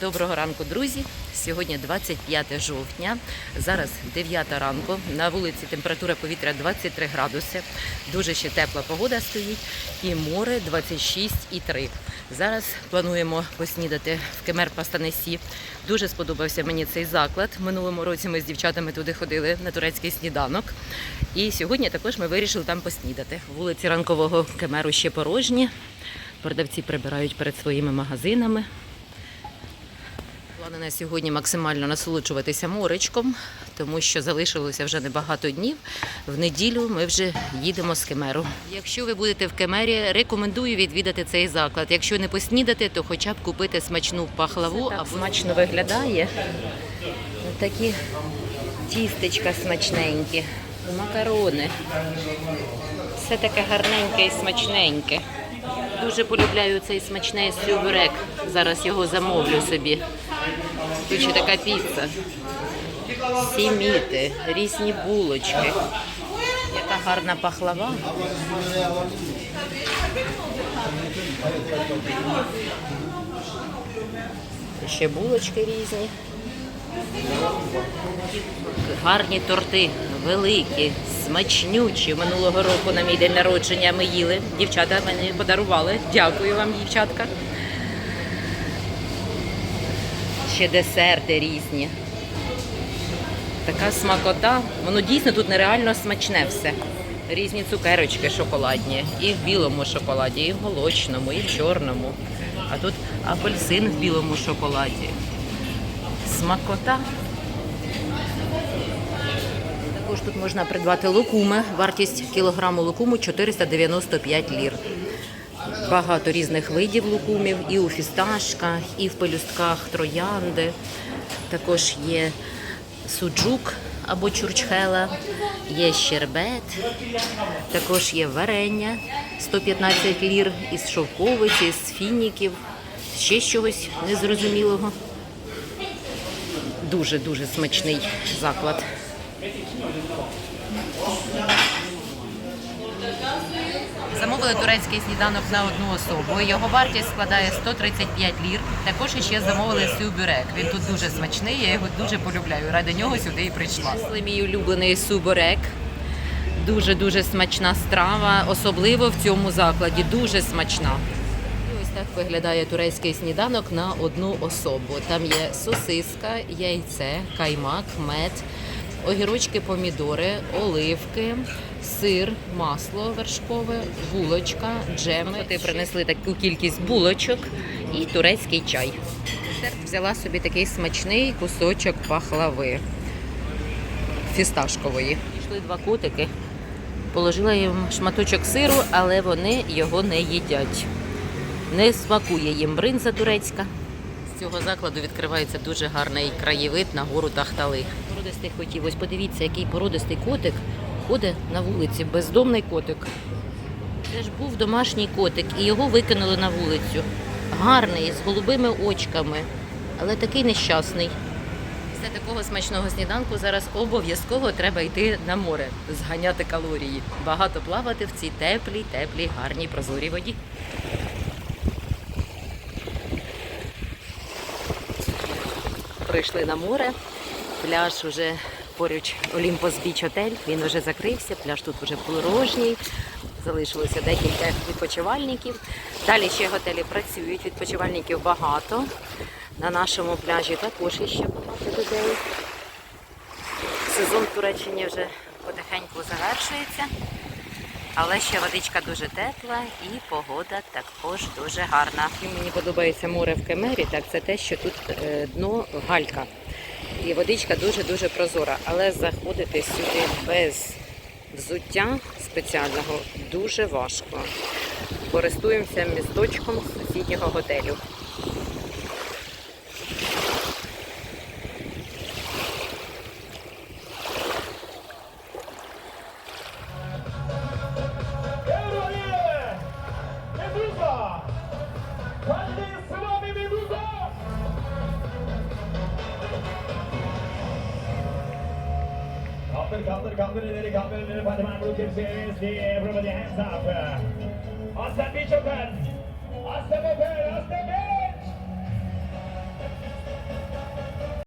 Доброго ранку, друзі. Сьогодні 25 жовтня. Зараз 9 ранку. На вулиці температура повітря 23 градуси. Дуже ще тепла погода стоїть. І море 26,3. Зараз плануємо поснідати в Кемер Пастанесі. Дуже сподобався мені цей заклад. Минулому році ми з дівчатами туди ходили на турецький сніданок. І сьогодні також ми вирішили там поснідати. Вулиці ранкового Кемеру ще порожні. Продавці прибирають перед своїми магазинами. Плани на сьогодні максимально насолоджуватися моречком, тому що залишилося вже небагато днів. В неділю ми вже їдемо з Кемеру. Якщо ви будете в Кемері, рекомендую відвідати цей заклад. Якщо не поснідати, то хоча б купити смачну пахлаву або смачно виглядає. Такі тістечка смачненькі, макарони. Все таке гарненьке і смачненьке. Дуже полюбляю цей смачний сюбурек. Зараз його замовлю собі. Тут ще така піца. Сіміти, різні булочки. Яка гарна пахлава. Ще булочки різні. Гарні торти, великі, смачнючі. Минулого року на мій день народження ми їли. Дівчата мені подарували. Дякую вам, дівчатка. Ще десерти різні. Така смакота. Воно дійсно тут нереально смачне все. Різні цукерочки шоколадні. І в білому шоколаді, і в молочному, і в чорному. А тут апельсин в білому шоколаді. Смакота. Також тут можна придбати лукуми. Вартість кілограму лукуму 495 лір. Багато різних видів лукумів і у фісташках, і в пелюстках троянди. Також є суджук або чурчхела, є щербет, також є варення 115 лір із шовковиці, з фініків, ще чогось незрозумілого. Дуже-дуже смачний заклад. Замовили турецький сніданок на одну особу. Його вартість складає 135 лір. Також ще замовили сюбюрек. Він тут дуже смачний, я його дуже полюбляю. Ради нього сюди і прийшла. Це мій улюблений субурек. Дуже-дуже смачна страва, особливо в цьому закладі. Дуже смачна. Ось так виглядає турецький сніданок на одну особу. Там є сосиска, яйце, каймак, мед, огірочки, помідори, оливки, сир, масло вершкове, булочка, джеми. Ти принесли таку кількість булочок і турецький чай. Десерт взяла собі такий смачний кусочок пахлави фісташкової. Пішли два котики. Положила їм шматочок сиру, але вони його не їдять. Не смакує їм бринза турецька. З цього закладу відкривається дуже гарний краєвид на гору Тахтали. Породистих котів. Ось подивіться, який породистий котик ходить на вулиці. Бездомний котик. Це ж був домашній котик, і його викинули на вулицю. Гарний, з голубими очками, але такий нещасний. Після такого смачного сніданку зараз обов'язково треба йти на море, зганяти калорії. Багато плавати в цій теплій, теплій, гарній прозорій воді. Прийшли на море. Пляж уже поруч Олімпос Біч Отель. Він вже закрився, пляж тут вже порожній. Залишилося декілька відпочивальників. Далі ще готелі працюють, відпочивальників багато. На нашому пляжі також ще багато людей. Сезон в Туреччині вже потихеньку завершується, але ще водичка дуже тепла і погода також дуже гарна. І мені подобається море в Кемері, так це те, що тут е, дно галька. І водичка дуже-дуже прозора, але заходити сюди без взуття спеціального дуже важко. Користуємося місточком сусіднього готелю. Kaldır kaldır kaldır ileri kaldır ileri kimsiniz diye everybody hands up. Aslan Beach Open! Aslan Open! Aslan